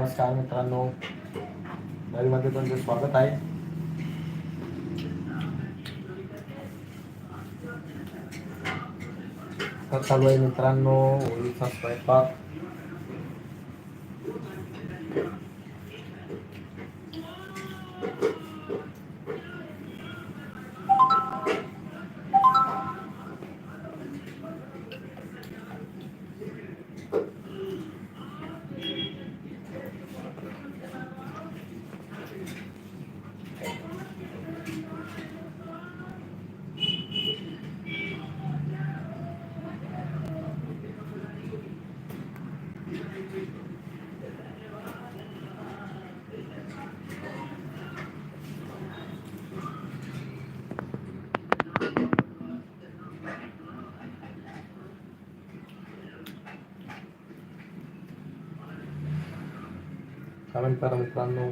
नमस्कार मित्रांनो. नवीमध्ये तुमचे स्वागत आहे. तर चालू आहे मित्रांनो होळीचा स्वयंपाक. कमेंट करा मित्रांनो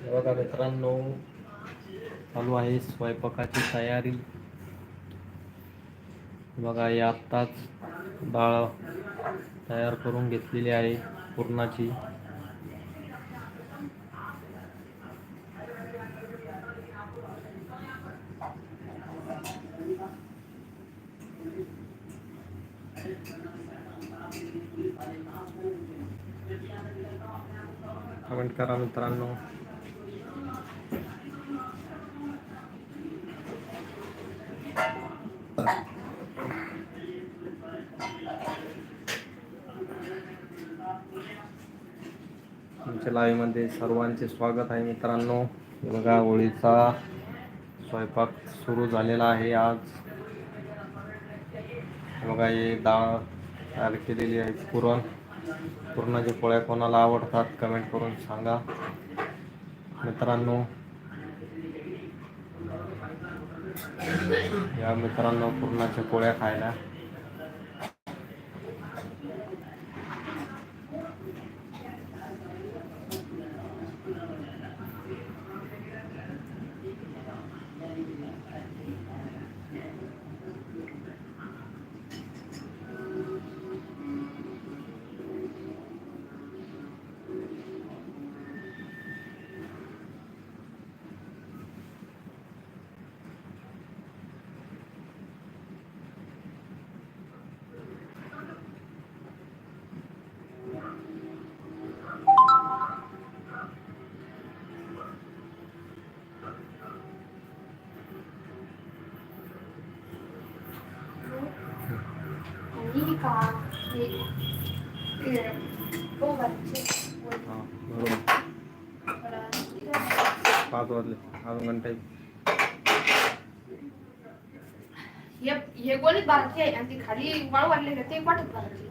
बघा मित्रांनो चालू आहे स्वयंपाकाची तयारी. बघा हे आत्ताच डाळ तयार करून घेतलेली आहे पुरणाची. कमेंट करा मित्रांनो. आमच्या लाईव्हमध्ये सर्वांचे स्वागत आहे मित्रांनो. हे बघा होळीचा स्वयंपाक सुरू झालेला आहे आज. बघा हे डाळ तयार केलेली आहे पुरण. पुरणाच्या पोळ्या कोणाला आवडतात कमेंट करून सांगा. मित्रांनो या मित्रांनो पुरणाच्या पोळ्या खायला. पाच वाजले. अजून घंटा. हे गोलीत बारकी आहे आणि ती खाली वाळू वाढलेली ते वाटत बारकी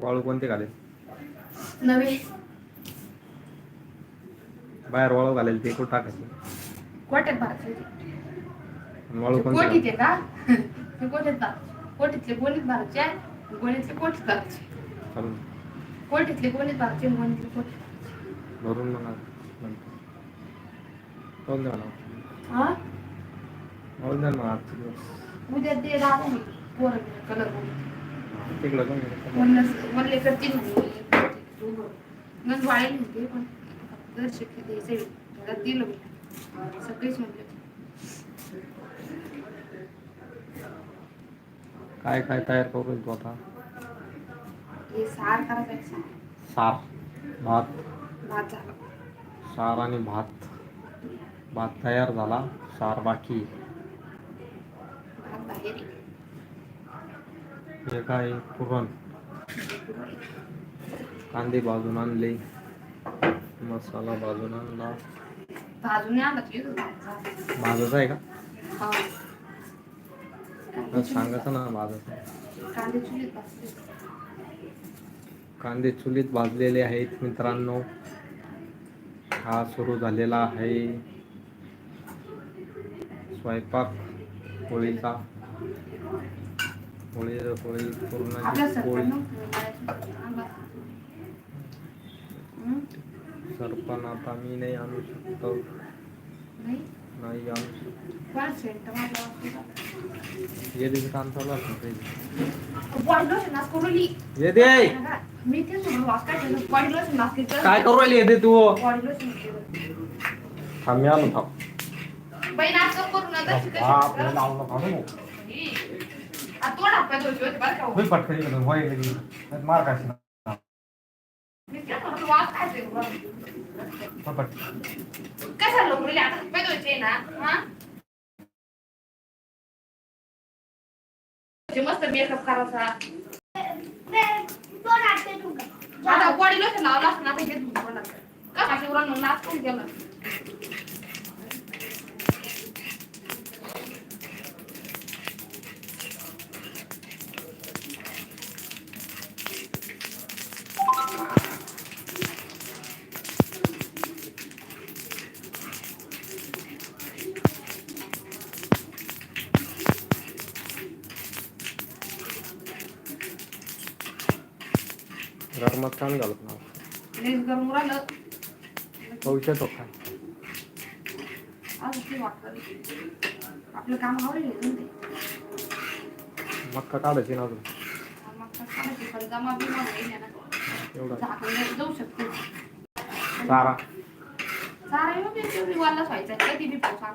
वाळू कोणते घालेल? नवे. बाहेर वाळू घालेल ते कुठं टाकायचे? वाटत बारकी वाळू कोणते घालायचे? आहे का ते आहे चालून कोटीत भरून म्हणा चालून द्या मला हा? चालून द्या ना आजचे दिवस. उद्या ते नाही पोरं कलर तिकडं पण गेलं. म्हणलं म्हणले करतील मग वाळेल होते पण दर्शक द्यायचं घरात दिलं मी. सगळेच म्हणले. काय काय तयार करू तू आता? हे सार करायचं सार भात. भात झाला. सार आणि भात. भात तयार झाला सार बाकी. भात बाहेर. आहे. हे काय पुरण? कांदे भाजून आणले. मसाला भाजून आणला. भाजून आणला भाजायचा आहे का? हा. सांगायचं ना भाजायचं कांदे चुलीत भाजले कांदे चुलीत भाजलेले आहेत मित्रांनो. हा सुरू झालेला आहे. स्वयंपाक पोळीचा. पोळी पोळी आपल्या पूर्णाची सरपण पोळी नव्हतं सरपण आता मी नाही आणू शकतो. नाही? नाही आणू शकतो. कोण सेंट मारला वाटतं ये दे। काम चालू असतं काही बॉडी लोशन नाच करू ली ये दे मी ते सोडून वास काय करू राहिली ये दे तू बॉडी लोशन केलं थांब मी आलो थांब हो. पटकन. होय मार काय आता हात-पाय धुवायचे ना हा ते मस्त मेकअप करायचा आता बॉडी लोशन लावलं असतं ना आता हे धुवून ठेवलं असतं. का माझ्या उरानं नाच छान घालत ना लेस गरम राहिलं पाऊस येतो काय आज ते वाटतं. आपलं काम आवडेल ते. मक्का काढायची ना अजून. मग काढायची पण जमा एवढा. झाकून जाऊ शकतो. चारा. सारा येऊन ते तेवढी वाला व्हायचा कधी बी आला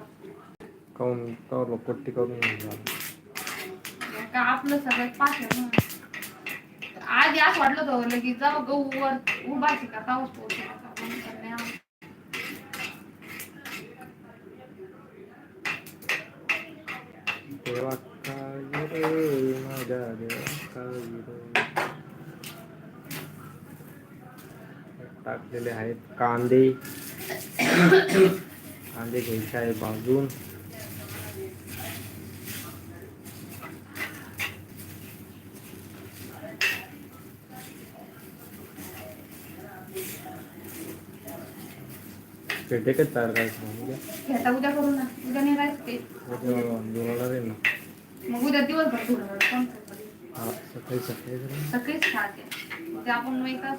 काऊन तर करून. का आपलं सगळ्यात पाच आहे ना आधी असं वाटलं होतं लगेच जाऊ गहू वर उभा शिका पाऊस पोहोचला टाकलेले आहेत कांदे. कांदे घ्यायचे आहे भाजून. पेटे काय तयार करायचं मग उद्या? करू ना उद्या नाही राहायचं ते उद्या जेवणार आहे ना मग उद्या दिवसभर करतं? हा सकाळी सकाळी जरा. सगळीच खाते उद्या आपण नाही का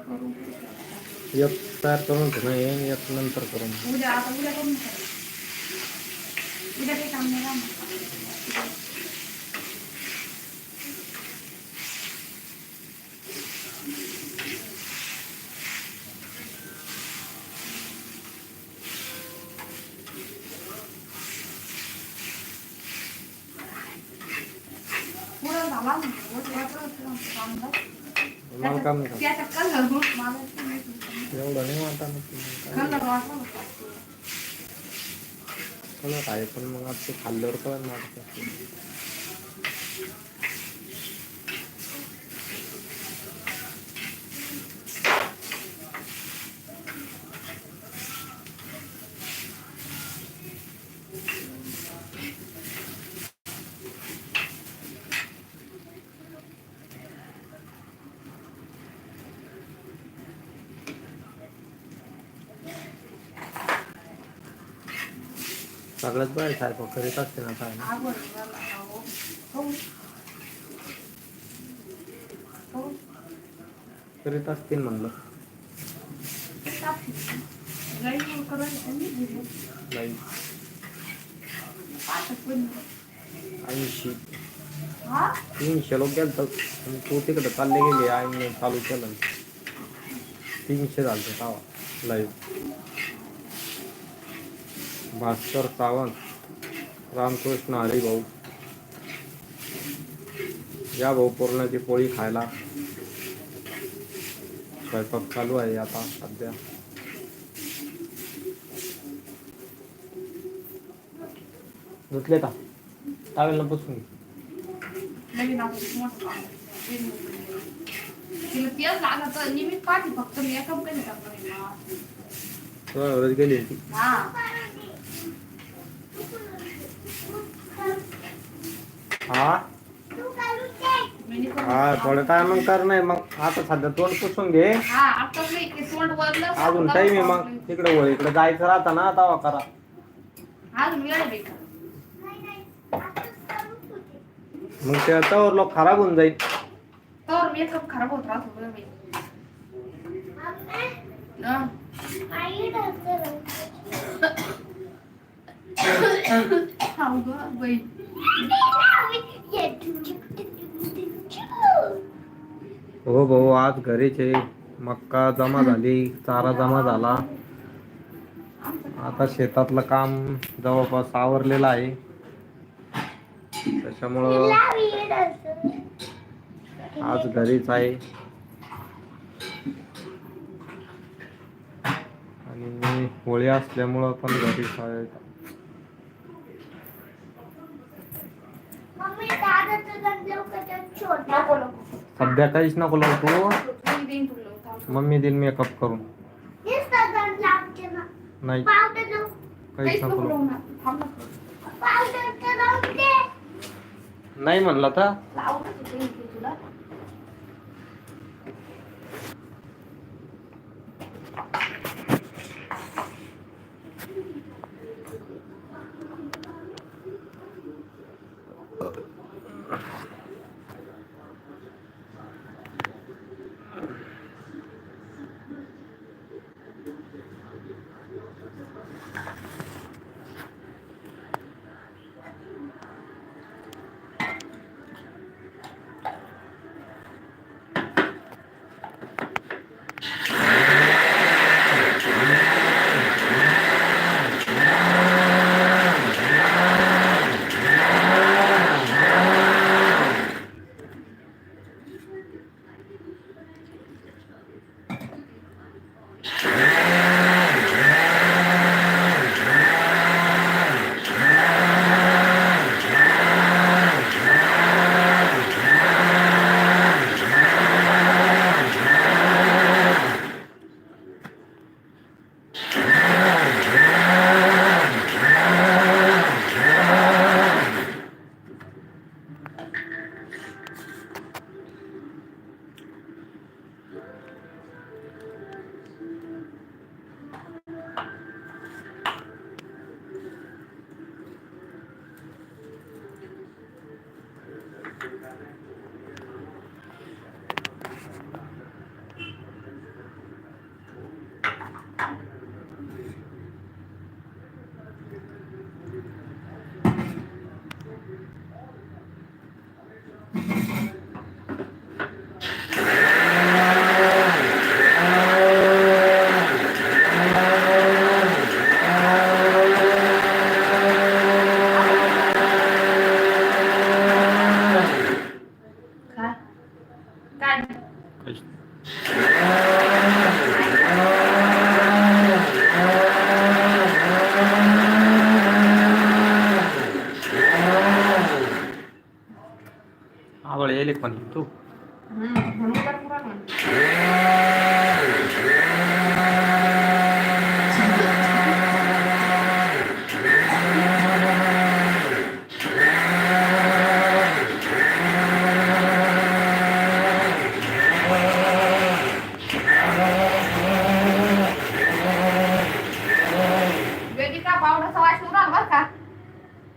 करू एक तयार करून ठेव ना हे एक नंतर करून उद्या आता उद्या करून. उद्या काही काम नाही राहणार. पुढं झाला ना, रोज वाटलं होतं काम झालं. मला काम नाही त्याचा कलर मला येत नाही. का एवढं नाही वाटा कलर काय. पण मग आता ते खाल्ल्यावर पण सगळ्यात बरं साहेब करीत असते ना काय करीत असतील म्हणलं. ऐंशी. तीनशे लोक गेलं तर तू तिकडे चालले गेले आईने चालू केलं. तीनशे झालं तावा लाईव्ह भास्कर सावंत रामकृष्ण हरिभाऊ. या भाऊ पूर्णाची पोळी खायला स्वयंपाक चालू आहे आता सध्या. धुतले का? ना पुसून. घे. नवीन आपण हा? हा. थोडं काय मग कर नाही मग आता सध्या तोंड पुसून घे. अजून टाईम आहे मग. तिकडे वळ इकडे जायचं राहता ना तवा करा. मग ते तवर लोक खराब होऊन जाईल. खराब होत हो भाऊ आज घरीच आहे मक्का जमा झाली चारा जमा झाला. आता शेतातलं काम जवळपास आवरलेलं आहे. त्याच्यामुळं आज घरीच आहे. आणि होळी असल्यामुळं पण घरीच आहे नको नको सध्या काहीच नको लावू तू. मम्मी देईन मेकअप करून. नाही. काहीच नको. नाही म्हणला तर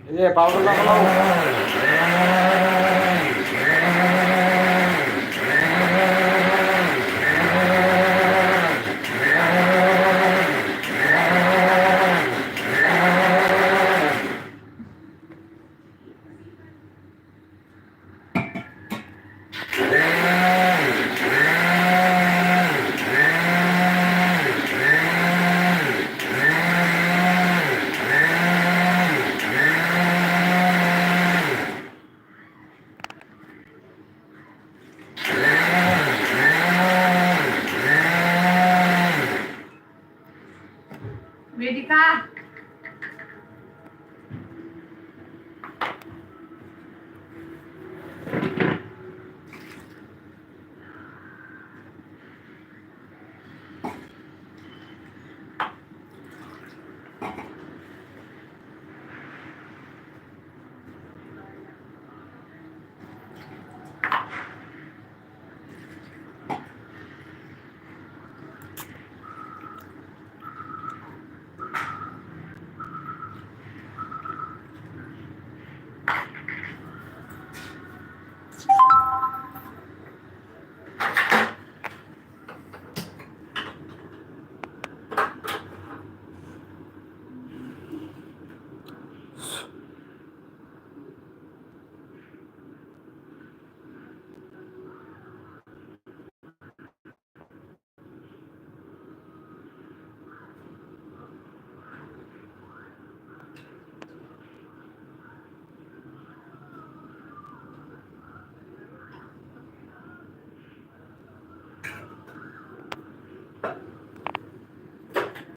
এই যে পাউডারটা হলো